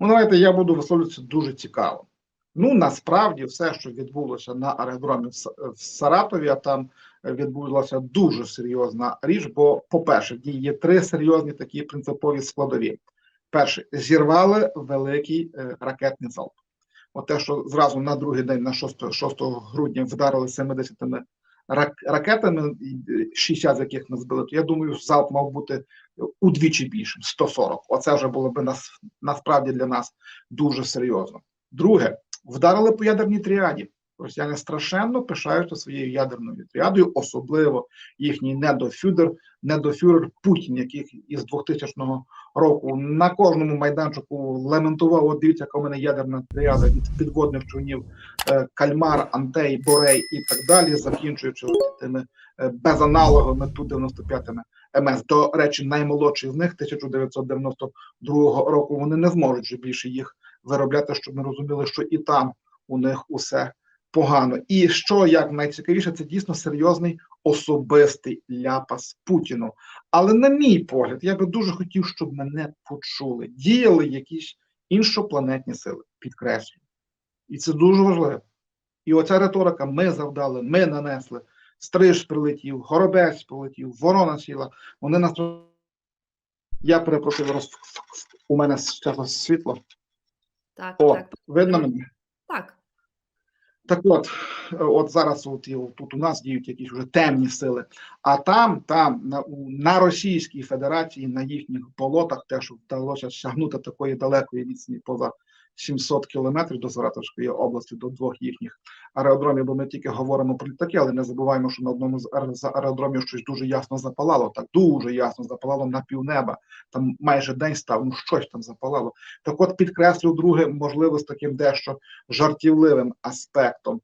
Ну, давайте я буду висловлюватися дуже цікаво. Ну, насправді, все, що відбулося на аеродромі в Саратові, а там відбулася дуже серйозна річ. Бо, по-перше, в є три серйозні такі принципові складові. Перше, зірвали великий е, ракетний залп. От те, що зразу на другий день, на 6, 6 грудня, вдарили 70 рак, ракетами, і, е, 60 з яких ми збили, то я думаю, залп мав бути удвічі більшим 140. Оце вже було б нас насправді для нас дуже серйозно. Друге, вдарили по ядерній тріаді. Росіяни страшенно пишаються своєю ядерною тріадою, особливо їхній недофюдер, недофюрер Путін, який із 2000 року на кожному майданчику лементував, от дивіться, яка у мене ядерна тріада від підводних човнів е, Кальмар, Антей, Борей і так далі, закінчуючи тими е, безаналоговими Ту-95 МС. До речі, наймолодший з них 1992 року вони не зможуть більше їх виробляти, щоб ми розуміли, що і там у них усе погано. І що як найцікавіше, це дійсно серйозний особистий ляпас Путіну. Але на мій погляд, я би дуже хотів, щоб мене почули. Діяли якісь іншопланетні сили, підкреслюю. І це дуже важливо. І оця риторика: ми завдали, ми нанесли. Стриж прилетів, Горобець прилетів, Ворона сіла. Вони нас. Я перепрошую, роз... у мене зараз світло. Так, О, так, видно мені? так. Так от, от зараз от, тут у нас діють якісь вже темні сили, а там, там, на, на Російській Федерації, на їхніх болотах, те, що вдалося сягнути такої далекої відстані поза 700 кілометрів до Саратовської області, до двох їхніх аеродромів, бо ми тільки говоримо про літаки, але не забуваємо, що на одному з аеродромів щось дуже ясно запалало, так дуже ясно запалало на півнеба, там майже день став, ну щось там запалало. Так от підкреслю друге, можливо, з таким дещо жартівливим аспектом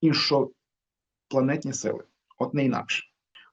іншопланетні сили, от не інакше.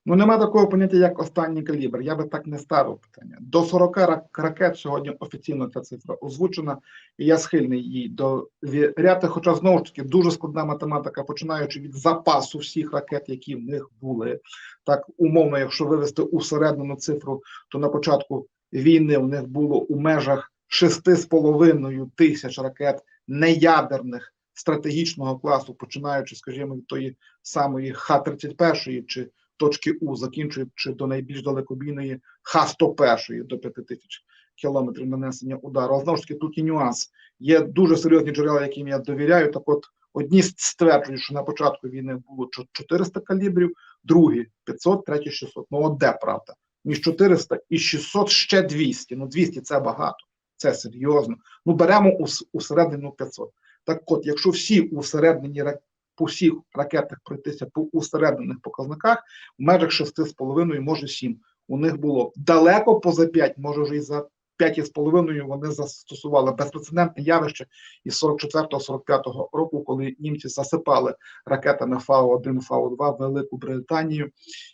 Ну, нема такого поняття, як останній калібр. Я би так не ставив питання. До 40 рак- ракет сьогодні офіційно ця цифра озвучена, і я схильний їй довіряти. Хоча знову ж таки дуже складна математика, починаючи від запасу всіх ракет, які в них були. Так, умовно, якщо вивести усередину цифру, то на початку війни в них було у межах 6,5 тисяч ракет неядерних стратегічного класу, починаючи, скажімо, від тої самої Х-31 чи точки У, закінчуючи до найбільш далекобійної Х-101 до 5 тисяч кілометрів нанесення удару. Але знову ж таки, тут і нюанс. Є дуже серйозні джерела, яким я довіряю. Так от, одні стверджують, що на початку війни було 400 калібрів, другі 500, треті 600. Ну от де правда? Між 400 і 600 ще 200. Ну 200 це багато, це серйозно. Ну беремо ус- усередину 500. Так от, якщо всі усереднені ра- по всіх ракетах пройтися по усереднених показниках, в межах 6,5, може 7. У них було далеко поза 5, може вже і за 5,5 вони застосували безпрецедентне явище із 44-45 року, коли німці засипали ракетами Фау-1, Фау-2 Велику Британію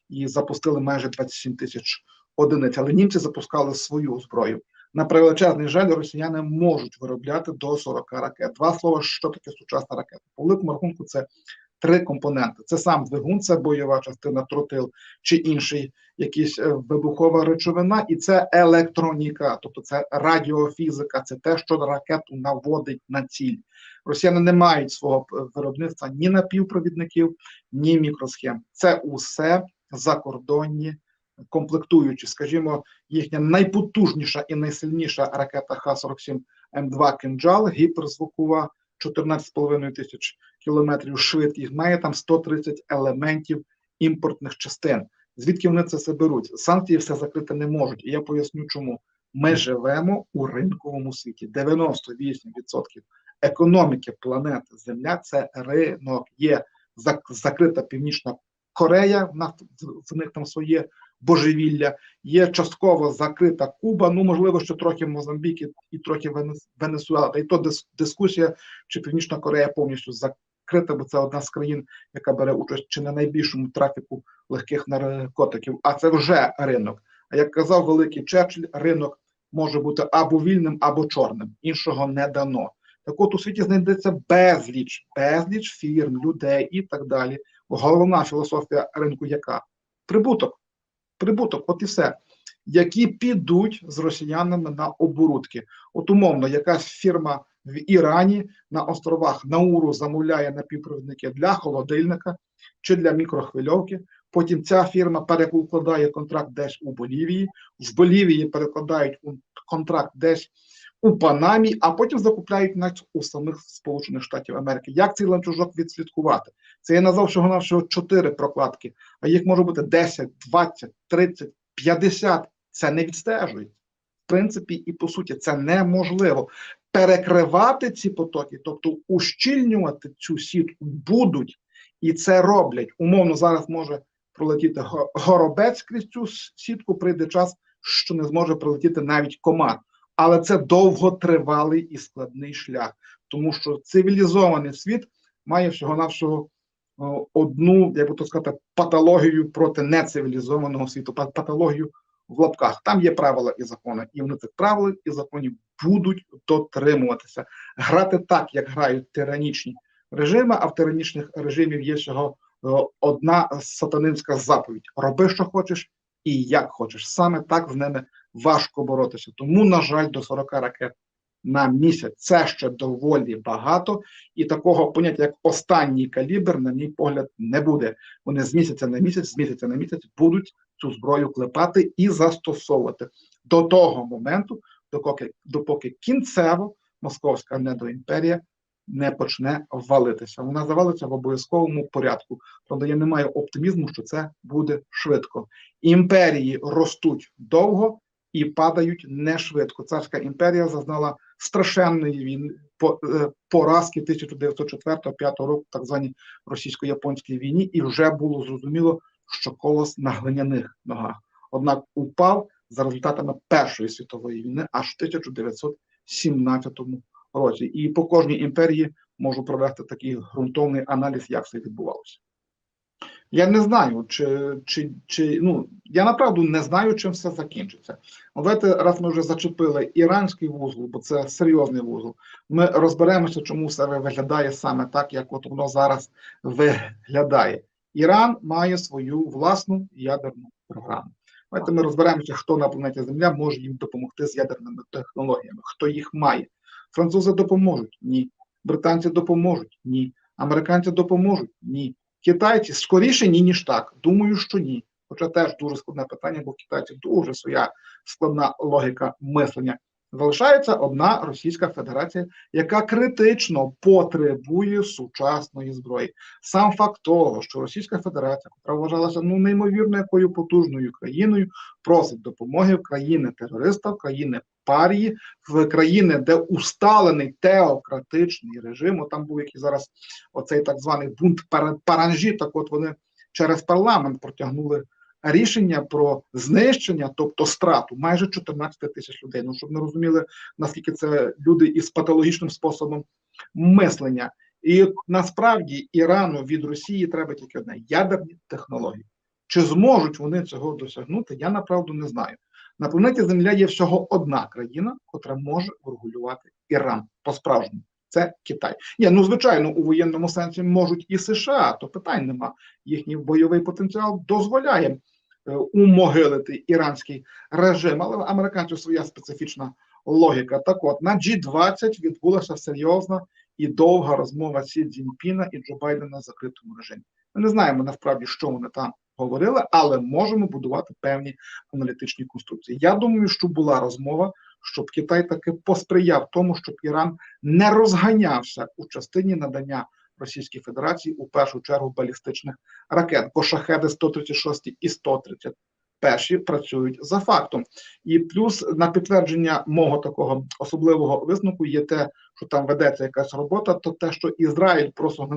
і запустили майже 27 тисяч одиниць. Але німці запускали свою зброю. На превеличезний жаль, росіяни можуть виробляти до 40 ракет. Два слова, що таке сучасна ракета. По великому рахунку, це три компоненти: це сам двигун, це бойова частина, тротил чи інший якийсь е, вибухова речовина, і це електроніка, тобто це радіофізика, це те, що ракету наводить на ціль. Росіяни не мають свого е, виробництва ні напівпровідників, ні мікросхем. Це усе закордонні комплектуючі, скажімо, їхня найпотужніша і найсильніша ракета Х-47 М2 «Кинджал», гіперзвукова, 14,5 тисяч кілометрів швидкість, має там 130 елементів імпортних частин. Звідки вони це все беруть? Санкції все закрити не можуть. І я поясню, чому. Ми живемо у ринковому світі. 98% економіки планети Земля це ринок. Є зак- закрита Північна Корея, в них там своє божевілля. Є частково закрита Куба. Ну можливо, що трохи Мозамбік і, і трохи Венес- Венесуела. Та й то дис, дискусія, чи Північна Корея повністю закрита, бо це одна з країн, яка бере участь чи не найбільшому трафіку легких наркотиків. А це вже ринок. А як казав великий Черчилль, ринок може бути або вільним, або чорним. Іншого не дано. Так от у світі знайдеться безліч, безліч фірм, людей і так далі. Головна філософія ринку яка? Прибуток. Прибуток, от і все. які підуть з росіянами на оборудки. От умовно, якась фірма в Ірані на островах Науру замовляє напівпровідники для холодильника чи для мікрохвильовки. Потім ця фірма перекладає контракт десь у Болівії, в Болівії перекладають контракт десь у Панамі, а потім закупляють навіть у самих Сполучених Штатів Америки. Як цей ланцюжок відслідкувати? Це я назвав всього навшого 4 прокладки, а їх може бути 10, 20, 30, 50. Це не відстежується. В принципі, і по суті, це неможливо. Перекривати ці потоки, тобто ущільнювати цю сітку будуть, і це роблять. Умовно, зараз може пролетіти горобець крізь цю сітку, прийде час, що не зможе прилетіти навіть комар. Але це довготривалий і складний шлях, тому що цивілізований світ має всього-навсього одну, як би то сказати, патологію проти нецивілізованого світу, патологію в лапках. Там є правила і закони, і вони цих правил і законів будуть дотримуватися. Грати так, як грають тиранічні режими, а в тиранічних режимів є всього одна сатанинська заповідь: роби, що хочеш, і як хочеш. Саме так з ними важко боротися. Тому, на жаль, до 40 ракет на місяць це ще доволі багато, і такого поняття, як останній калібр, на мій погляд, не буде. Вони з місяця на місяць, з місяця на місяць будуть цю зброю клепати і застосовувати до того моменту, допоки, допоки кінцево московська недоімперія не почне валитися. Вона завалиться в обов'язковому порядку. Правда, я не маю оптимізму, що це буде швидко. Імперії ростуть довго і падають не швидко. Царська імперія зазнала страшенної війни е, поразки 1904-5 року, так званій російсько-японській війні, і вже було зрозуміло, що колос на глиняних ногах. Однак упав за результатами Першої світової війни аж в 1917 році. І по кожній імперії можу провести такий ґрунтовний аналіз, як це відбувалося. Я не знаю, чи чи, чи ну я направду не знаю, чим все закінчиться. Давайте, раз ми вже зачепили іранський вузол, бо це серйозний вузол. Ми розберемося, чому все виглядає саме так, як от воно зараз виглядає. Іран має свою власну ядерну програму. Давайте ми розберемося, хто на планеті Земля може їм допомогти з ядерними технологіями, хто їх має. Французи допоможуть? Ні. Британці допоможуть? Ні. Американці допоможуть? Ні. Китайці скоріше ні, ніж так. Думаю, що ні. Хоча теж дуже складне питання, бо в китайців дуже своя складна логіка мислення. Залишається одна Російська Федерація, яка критично потребує сучасної зброї. Сам факт того, що Російська Федерація, яка вважалася ну неймовірно якою потужною країною, просить допомоги країни терориста, країни парії, в країни, де усталений теократичний режим. От там був який зараз оцей так званий бунт паранжі. Так, от вони через парламент протягнули рішення про знищення, тобто страту, майже 14 тисяч людей. Ну щоб не розуміли, наскільки це люди із патологічним способом мислення. І насправді Ірану від Росії треба тільки одне ядерні технології. Чи зможуть вони цього досягнути? Я направду не знаю. На планеті Земля є всього одна країна, котра може врегулювати Іран по-справжньому. Це Китай. Ні, ну звичайно, у воєнному сенсі можуть і США, то питань нема. Їхній бойовий потенціал дозволяє е, умогилити іранський режим, але американців своя специфічна логіка. Так от на G20 відбулася серйозна і довга розмова Сі Цзіньпіна і Джо Байдена в закритому режимі. Ми не знаємо насправді, що вони там говорили, але можемо будувати певні аналітичні конструкції. Я думаю, що була розмова, щоб Китай таки посприяв тому, щоб Іран не розганявся у частині надання Російській Федерації у першу чергу балістичних ракет, бо шахеди 136 і 130 перші працюють за фактом. І плюс на підтвердження мого такого особливого висновку є те, що там ведеться якась робота, то те, що Ізраїль просто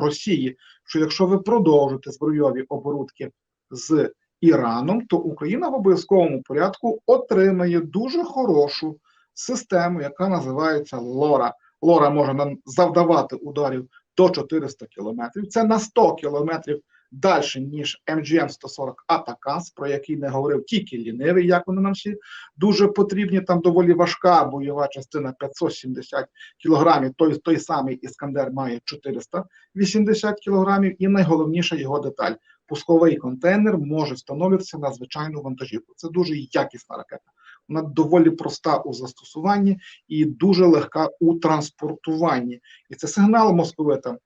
Росії, що якщо ви продовжите збройові оборудки з Іраном, то Україна в обов'язковому порядку отримає дуже хорошу систему, яка називається Лора. Лора може нам завдавати ударів до 400 кілометрів. Це на 100 кілометрів далі, ніж MGM 140 Атакас, про який не говорив тільки лінивий, як вони нам всі дуже потрібні. Там доволі важка бойова частина 570 кілограмів. Той той самий Іскандер має 480 кілограмів, і найголовніша його деталь пусковий контейнер може встановлюватися на звичайну вантажівку. Це дуже якісна ракета. Вона доволі проста у застосуванні і дуже легка у транспортуванні. І це сигнал московитам.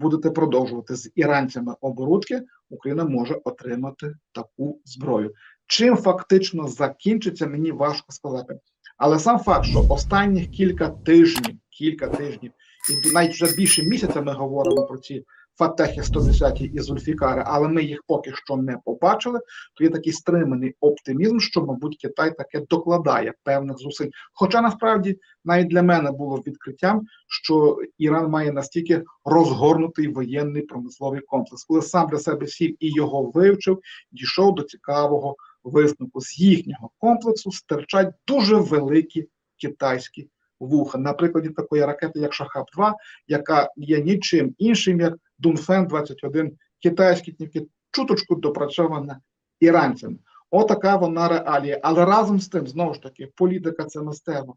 Будете продовжувати з іранцями оборудки, Україна може отримати таку зброю. Чим фактично закінчиться, мені важко сказати. Але сам факт, що останніх кілька тижнів, кілька тижнів, і навіть вже більше місяця ми говоримо про ці фатехи 110 і Зульфікари, але ми їх поки що не побачили, то є такий стриманий оптимізм, що, мабуть, Китай таке докладає певних зусиль. Хоча насправді навіть для мене було відкриттям, що Іран має настільки розгорнутий воєнний промисловий комплекс, коли сам для себе сів і його вивчив, дійшов до цікавого висновку. З їхнього комплексу стирчать дуже великі китайські вуха. На прикладі такої ракети, як Шахаб-2, яка є нічим іншим, як Дунфен 21 китайський, тільки чуточку допрацьована іранцями. Отака вона реалія. Але разом з тим, знову ж таки, політика це мистецтво,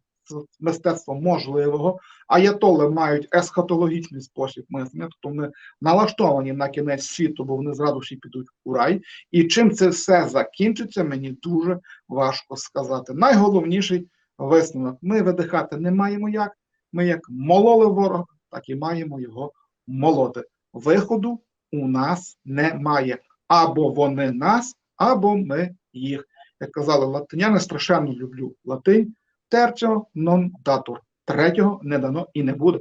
мистецтво можливого. Аятоли мають есхатологічний спосіб мислення, тобто вони налаштовані на кінець світу, бо вони зразу всі підуть у рай. І чим це все закінчиться, мені дуже важко сказати. Найголовніший висновок: ми видихати не маємо як. Ми як мололи ворога, так і маємо його молоти. Виходу у нас немає. Або вони нас, або ми їх. Як казали латиняни, страшенно люблю латинь. Терцього нон датур. Третього не дано і не буде.